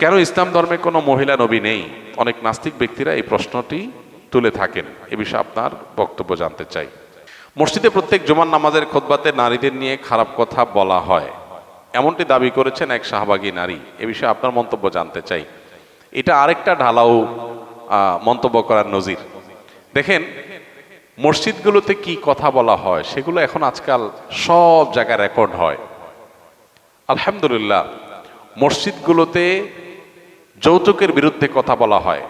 কেন ইসলাম ধর্মে কোনো মহিলা নবী নেই? অনেক নাস্তিক ব্যক্তিরা এই প্রশ্নটি তুলে থাকেন। এ বিষয়ে আপনার বক্তব্য জানতে চাই। মসজিদে প্রত্যেক জুমার নামাজের খোদবাতে নারীদের নিয়ে খারাপ কথা বলা হয়। এমনটি দাবি করেছেন এক শাহবাগী নারী। এ বিষয়ে আপনার মন্তব্য জানতে চাই। এটা আরেকটা ঢালাও মন্তব্য করার নজির। দেখেন, মসজিদগুলোতে কি কথা বলা হয়, সেগুলো এখন আজকাল সব জায়গায় রেকর্ড হয়। আলহামদুলিল্লাহ, মসজিদগুলোতে যৌতুকের বিরুদ্ধে কথা বলা হয়।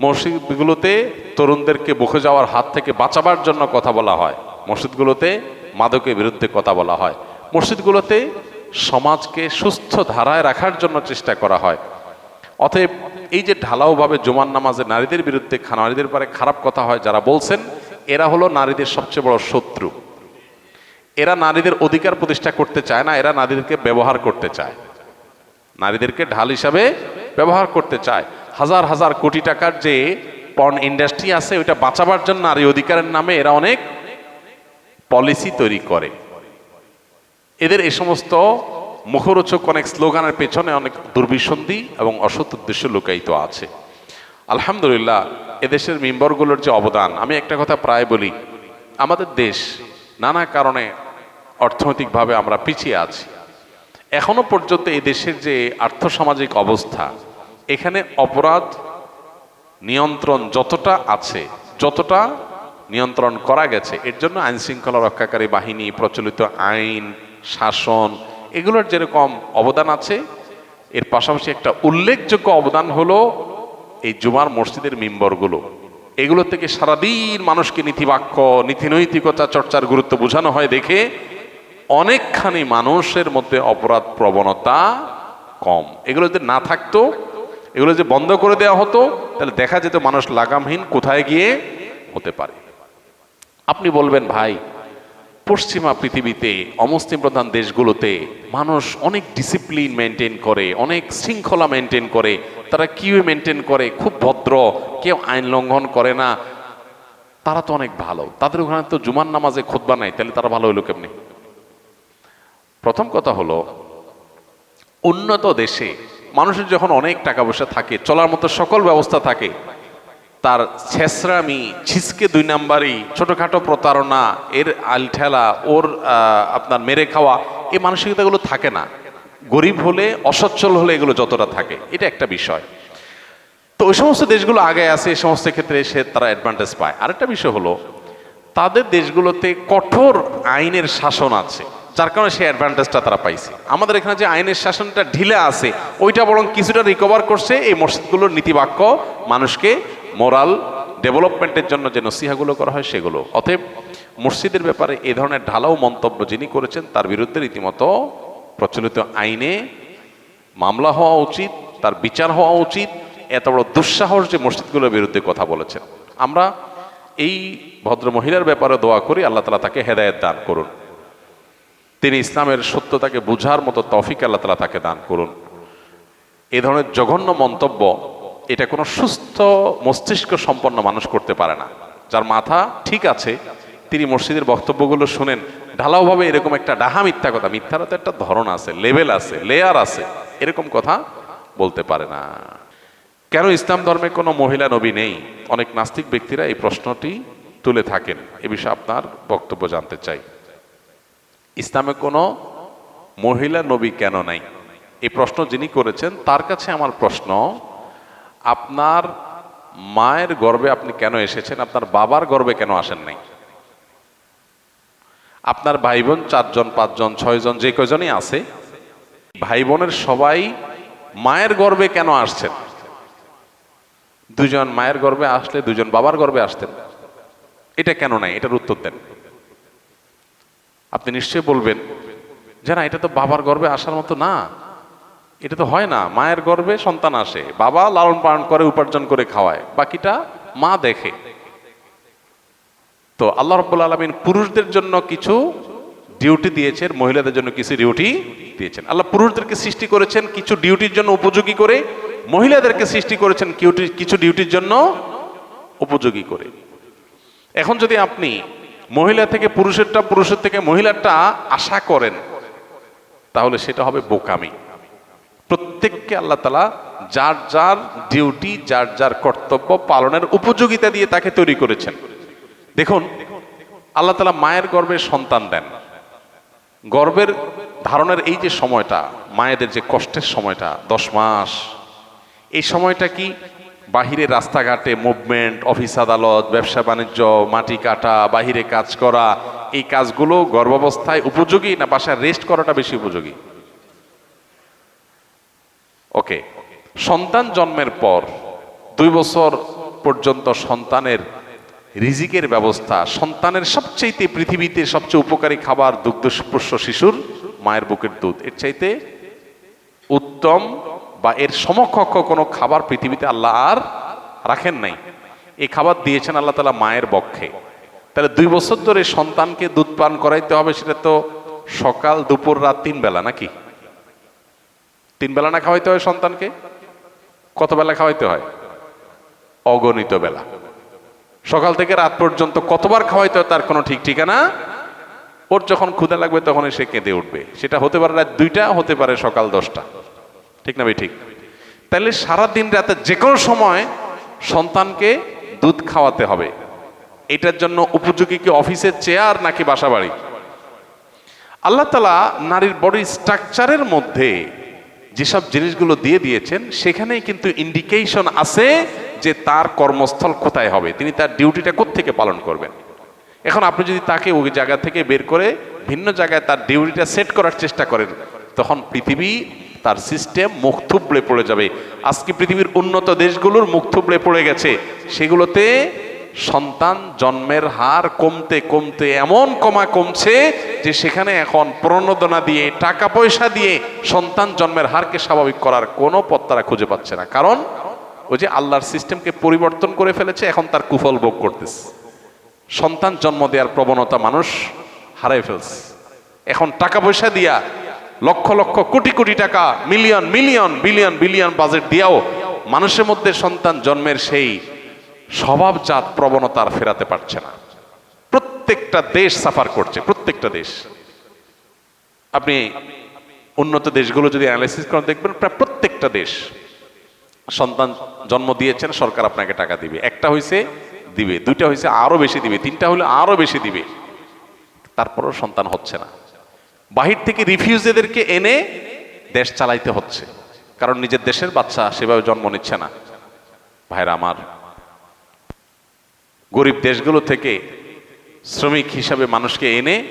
মসজিদগুলোতে তরুণদেরকে বুকে যাওয়ার হাত থেকে বাঁচাবার জন্য কথা বলা হয়। মসজিদগুলোতে মাদকের বিরুদ্ধে কথা বলা হয়। মসজিদগুলোতে সমাজকে সুস্থ ধারায় রাখার জন্য চেষ্টা করা হয়। অতএব এই যে ঢালাওভাবে জুমার নামাজে নারীদের বিরুদ্ধে নারীদের পরে খারাপ কথা হয় যারা বলছেন, এরা হলো নারীদের সবচেয়ে বড় শত্রু। এরা নারীদের অধিকার প্রতিষ্ঠা করতে চায় না, এরা নারীদেরকে ব্যবহার করতে চায়। নারীদেরকে ঢাল হিসাবে ব্যবহার করতে চায়। হাজার হাজার কোটি টাকার যে পর্ন ইন্ডাস্ট্রি আছে, ওইটা বাঁচাবার জন্য নারী অধিকারের নামে এরা অনেক পলিসি তৈরি করে। এদের এ সমস্ত মুখরোচক অনেক স্লোগানের পেছনে অনেক দুর্বিসন্ধি এবং অসৎ উদ্দেশ্য লুকায়িত আছে। আলহামদুলিল্লাহ, এদেশের মেম্বরগুলোর যে অবদান, আমি একটা কথা প্রায় বলি, আমাদের দেশ নানা কারণে অর্থনৈতিকভাবে আমরা পিছিয়ে আছি। এখনও পর্যন্ত এই দেশের যে আর্থসামাজিক অবস্থা, এখানে অপরাধ নিয়ন্ত্রণ যতটা আছে, যতটা নিয়ন্ত্রণ করা গেছে, এর জন্য আইন শৃঙ্খলা রক্ষাকারী বাহিনী, প্রচলিত আইন, শাসন, এগুলোর যেরকম অবদান আছে, এর পাশাপাশি একটা উল্লেখযোগ্য অবদান হলো এই জুমার মসজিদের মেম্বরগুলো। এগুলো থেকে সারাদিন মানুষকে নীতিবাক্য, নীতিনৈতিকতা চর্চার গুরুত্ব বোঝানো হয় দেখে অনেকখানি মানুষের মধ্যে অপরাধ প্রবণতা কম। এগুলো যদি না থাকতো, এগুলো যদি বন্ধ করে দেওয়া হতো, তাহলে দেখা যেত মানুষ লাগামহীন কোথায় গিয়ে হতে পারে। আপনি বলবেন, ভাই, পশ্চিমা পৃথিবীতে, অমুসলিম প্রধান দেশগুলোতে মানুষ অনেক ডিসিপ্লিন মেনটেন করে, অনেক শৃঙ্খলা মেনটেন করে, তারা কিউ মেনটেন করে, খুব ভদ্র, কেউ আইন লঙ্ঘন করে না। তারা তো অনেক ভালো। তাদের ওখানে তো জুমার নামাজে খোদবা নাই, তাহলে তারা ভালো হইল কেমনি? প্রথম কথা হলো, উন্নত দেশে মানুষের যখন অনেক টাকা পয়সা থাকে, চলার মতো সকল ব্যবস্থা থাকে, তার ছেসরামি ছিসকে দুই নাম্বারই, ছোটোখাটো প্রতারণা, এর আলঠেলা, ওর আপনার মেরে খাওয়া, এই মানসিকতাগুলো থাকে না। গরিব হলে, অসচ্ছল হলে এগুলো যতটা থাকে, এটা একটা বিষয়। তো ওই সমস্ত দেশগুলো আগে আছে এই সমস্ত ক্ষেত্রে সে তারা অ্যাডভান্টেজ পায়। আরেকটা বিষয় হলো, তাদের দেশগুলোতে কঠোর আইনের শাসন আছে। যার কারণে সেই অ্যাডভান্টেজটা তারা পাইছে। আমাদের এখানে যে আইনের শাসনটা ঢিলে আছে, ওইটা বরং কিছুটা রিকভার করছে এই মসজিদগুলোর নীতিবাক্য, মানুষকে মোরাল ডেভেলপমেন্টের জন্য যে নসিহাগুলো করা হয় সেগুলো। অতএব মসজিদের ব্যাপারে এ ধরনের ঢালাও মন্তব্য যিনি করেছেন, তার বিরুদ্ধে রীতিমতো প্রচলিত আইনে মামলা হওয়া উচিত, তার বিচার হওয়া উচিত। এত বড় দুঃসাহস যে মসজিদগুলোর বিরুদ্ধে কথা বলেছেন। আমরা এই ভদ্র মহিলার ব্যাপারে দোয়া করি, আল্লাহ তালা তাকে হেদায়েত দান করুন। তিনি ইসলামের সত্যতাকে বুঝার মতো তফিক আল্লাহ তালা তাকে দান করুন। এ ধরনের জঘন্য মন্তব্য, এটা কোনো সুস্থ মস্তিষ্ক সম্পন্ন মানুষ করতে পারে না। যার মাথা ঠিক আছে, তিনি মসজিদের বক্তব্যগুলো শুনেন, ঢালাওভাবে এরকম একটা ডাহা মিথ্যা কথা মিথ্যারও তো একটা ধরন আছে, লেভেল আছে লেয়ার আছে, এরকম কথা বলতে পারে না। কেন ইসলাম ধর্মে কোনো মহিলা নবী নেই? অনেক নাস্তিক ব্যক্তিরা এই প্রশ্নটি তুলে থাকেন। এ বিষয়ে আপনার বক্তব্য জানতে চাই। ইসলামে কোনো মহিলা নবী কেন নাই? এই প্রশ্ন যিনি করেছেন, তার কাছে আমার প্রশ্ন, আপনার মায়ের গর্বে আপনি কেন এসেছেন? আপনার বাবার গর্বে কেন আসেন নাই? আপনার ভাই বোন চারজন, পাঁচজন, ছয়জন, যে কয়জনই আছে ভাই বোনের সবাই মায়ের গর্বে কেন আসছেন? দুজন মায়ের গর্বে আসলে, দুজন বাবার গর্বে আসতেন। এটা কেন নাই? এটার উত্তর দেন। আপনি নিশ্চয়ই বলবেন যে না, এটা তো বাবার গর্বে আসার মতো না। এটা তো হয় না। মায়ের গর্বে সন্তান আসে। বাবা লালন পালন করে, উপার্জন করে খাওয়ায়। বাকিটা মা দেখে। তো আল্লাহ রব্বুল আলমিন পুরুষদের জন্য কিছু ডিউটি দিয়েছেন, মহিলাদের জন্য কিছু ডিউটি দিয়েছেন। আল্লাহ পুরুষদেরকে সৃষ্টি করেছেন কিছু ডিউটির জন্য উপযোগী করে, মহিলাদেরকে সৃষ্টি করেছেন কিছু ডিউটির জন্য উপযোগী করে। এখন যদি আপনি মহিলা থেকে পুরুষেরটা, পুরুষের থেকে মহিলাটা আশা করেন। তাহলে সেটা হবে বোকামি। প্রত্যেককে আল্লাহ তালা যার যার ডিউটি, যার যার কর্তব্য পালনের উপযোগিতা দিয়ে তাকে তৈরি করেছেন। দেখুন, আল্লাহ তালা মায়ের গর্ভে সন্তান দেন। গর্ভের ধারণের এই যে সময়টা, মায়েদের যে কষ্টের সময়টা, দশ মাস, এই সময়টা কি বাহিরে রাস্তাঘাটে মুভমেন্ট অফিস আদালত, ব্যবসা বাণিজ্য, মাটি কাটা, বাহিরে কাজ করা, এই কাজগুলো গর্ভাবস্থায় উপযোগী না বাসায় রেস্ট করাটা বেশি উপযোগী? ওকে সন্তান জন্মের পর দুই বছর পর্যন্ত সন্তানের রিজিকের ব্যবস্থা, সন্তানের সবচাইতে পৃথিবীতে সবচেয়ে উপকারী খাবার দুগ্ধপুষ্য শিশুর মায়ের বুকের দুধ। এর চাইতে উত্তম বা এর সমকক্ষ কোনো খাবার পৃথিবীতে আল্লাহ আর রাখেন নাই। এই খাবার দিয়েছেন আল্লাহ তালা মায়ের বক্ষে তাহলে দুই বছর ধরে সন্তানকে দুধ পান করাইতে হবে, সেটা তো সকাল, দুপুর, রাত, তিন বেলা নাকি? তিন বেলা না খাওয়াইতে হয় সন্তানকে? কত বেলা খাওয়াইতে হয়? অগণিত বেলা। সকাল থেকে রাত পর্যন্ত কতবার খাওয়াইতে হয় তার কোনো ঠিক ঠিকানা? ওর যখন ক্ষুদা লাগবে তখন সে কেঁদে উঠবে। সেটা হতে পারে রাত দুইটা, হতে পারে সকাল দশটা। ঠিক না ভাই ঠিক? তাহলে সারা দিন রাতে যে কোনো সময় সন্তানকে দুধ খাওয়াতে হবে। এটার জন্য উপযোগী কি অফিসের চেয়ার নাকি বাসা বাড়ি আল্লাহ তালা নারীর বডি স্ট্রাকচারের মধ্যে যেসব জিনিসগুলো দিয়ে দিয়েছেন, সেখানেই কিন্তু ইন্ডিকেশন আছে যে তার কর্মস্থল কোথায় হবে। তিনি তার ডিউটিটা কোত্থেকে পালন করবেন? এখন আপনি যদি তাকে ওই জায়গা থেকে বের করে ভিন্ন জায়গায় তার ডিউটিটা সেট করার চেষ্টা করেন, তখন পৃথিবী তার সিস্টেম মুখ থুবড়ে পড়ে যাবে। আজকে পৃথিবীর উন্নত দেশগুলোর মুখ থুবড়ে পড়ে গেছে। সেগুলোতে সন্তান জন্মের হার কমতে কমতে এমন কমা কমছে যে সেখানে এখন প্রণোদনা দিয়ে, টাকা পয়সা দিয়ে সন্তান জন্মের হারকে স্বাভাবিক করার কোনো পথ তারা খুঁজে পাচ্ছে না। কারণ ওই যে আল্লাহর সিস্টেমকে পরিবর্তন করে ফেলেছে, এখন তার কুফল ভোগ করতেছে। সন্তান জন্ম দেওয়ার প্রবণতা মানুষ হারাই ফেলছে। এখন টাকা পয়সা দিয়া লক্ষ লক্ষ কোটি কোটি টাকা, million million, billion billion budget দিয়াও মানুষের মধ্যে সন্তান জন্মের সেই স্বভাবজাত প্রবণতা আর ফেরাতে পারছে না। প্রত্যেকটা দেশ সাফার করছে, প্রত্যেকটা দেশ। আপনি উন্নত দেশগুলো যদি অ্যানালাইসিস করেন, দেখবেন প্রায় প্রত্যেকটা দেশ সন্তান জন্ম দিয়েছেন, সরকার আপনাকে টাকা দিবে। একটা হয়েছে দিবে, দুইটা হয়েছে আরও বেশি দিবে, তিনটা হলে আরও বেশি দিবে। তারপরও সন্তান হচ্ছে না। বাহির থেকে রিফিউজেদেরকে এনে দেশ চালাইতে হচ্ছে। কারণ নিজের দেশের বাচ্চা সেভাবে জন্ম নিচ্ছে না। ভাইরা আমার, গরিব দেশগুলো থেকে শ্রমিক হিসাবে মানুষকে এনে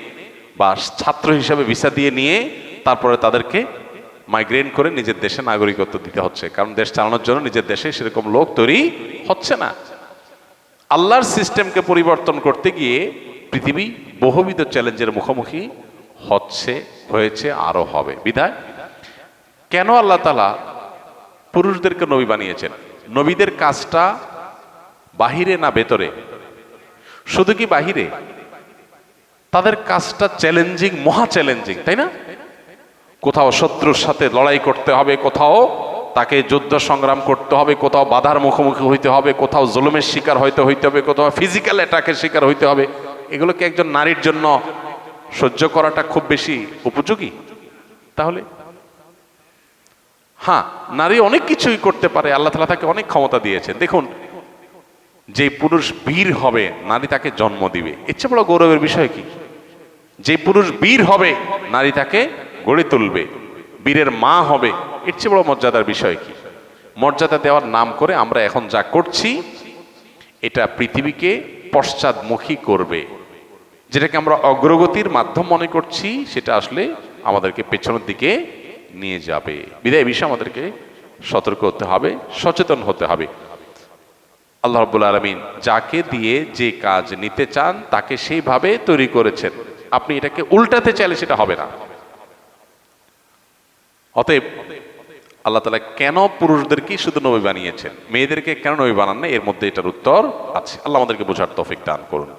বা ছাত্র হিসাবে ভিসা দিয়ে নিয়ে তারপরে তাদেরকে মাইগ্রেন করে নিজের দেশে নাগরিকত্ব দিতে হচ্ছে। কারণ দেশ চালানোর জন্য নিজের দেশে সেরকম লোক তৈরি হচ্ছে না। আল্লাহর সিস্টেমকে পরিবর্তন করতে গিয়ে পৃথিবী বহুবিধ চ্যালেঞ্জের মুখোমুখি হচ্ছে, হয়েছে, আরও হবে। বিধায়, কেন আল্লাহ তালা পুরুষদেরকে নবী বানিয়েছেন? নবীদের কাজটা বাহিরে না ভেতরে? শুধু কি বাহিরে? তাদের কাজটা চ্যালেঞ্জিং, মহা চ্যালেঞ্জিং, তাই না? কোথাও শত্রুর সাথে লড়াই করতে হবে, কোথাও তাকে যুদ্ধ সংগ্রাম করতে হবে, কোথাও বাধার মুখোমুখি হইতে হবে, কোথাও জুলুমের শিকার হইতে হইতে হবে, কোথাও ফিজিক্যাল অ্যাটাকের শিকার হইতে হবে। এগুলো কি একজন নারীর জন্য সহ্য করাটা খুব বেশি উপযোগী? তাহলে? হ্যাঁ নারী অনেক কিছুই করতে পারে, আল্লাহ তালা তাকে অনেক ক্ষমতা দিয়েছেন। দেখুন, যে পুরুষ বীর হবে, নারী তাকে জন্ম দিবে। চেয়ে বড় গৌরবের বিষয় কি? যে পুরুষ বীর হবে, নারী তাকে গড়ে তুলবে। বীরের মা হবে, এর চেয়ে বড় মর্যাদার বিষয় কি? মর্যাদা দেওয়ার নাম করে আমরা এখন যা করছি, এটা পৃথিবীকে পশ্চাদমুখী করবে। যেটাকে আমরা অগ্রগতির মাধ্যম মনে করছি, সেটা আসলে আমাদেরকে পেছনের দিকে নিয়ে যাবে। বিদায় বিষয়ে আমাদেরকে সতর্ক হতে হবে, সচেতন হতে হবে। আল্লাহ রব্বুল আলমিন যাকে দিয়ে যে কাজ নিতে চান, তাকে সেইভাবে তৈরি করেছেন। আপনি এটাকে উল্টাতে চাইলে সেটা হবে না। অতএব আল্লাহ তালা কেন পুরুষদেরকে শুধু নবী বানিয়েছেন? মেয়েদেরকে কেন নবী বানান না এর মধ্যে এটার উত্তর আছে। আল্লাহ আমাদেরকে বোঝার তফিক দান করুন।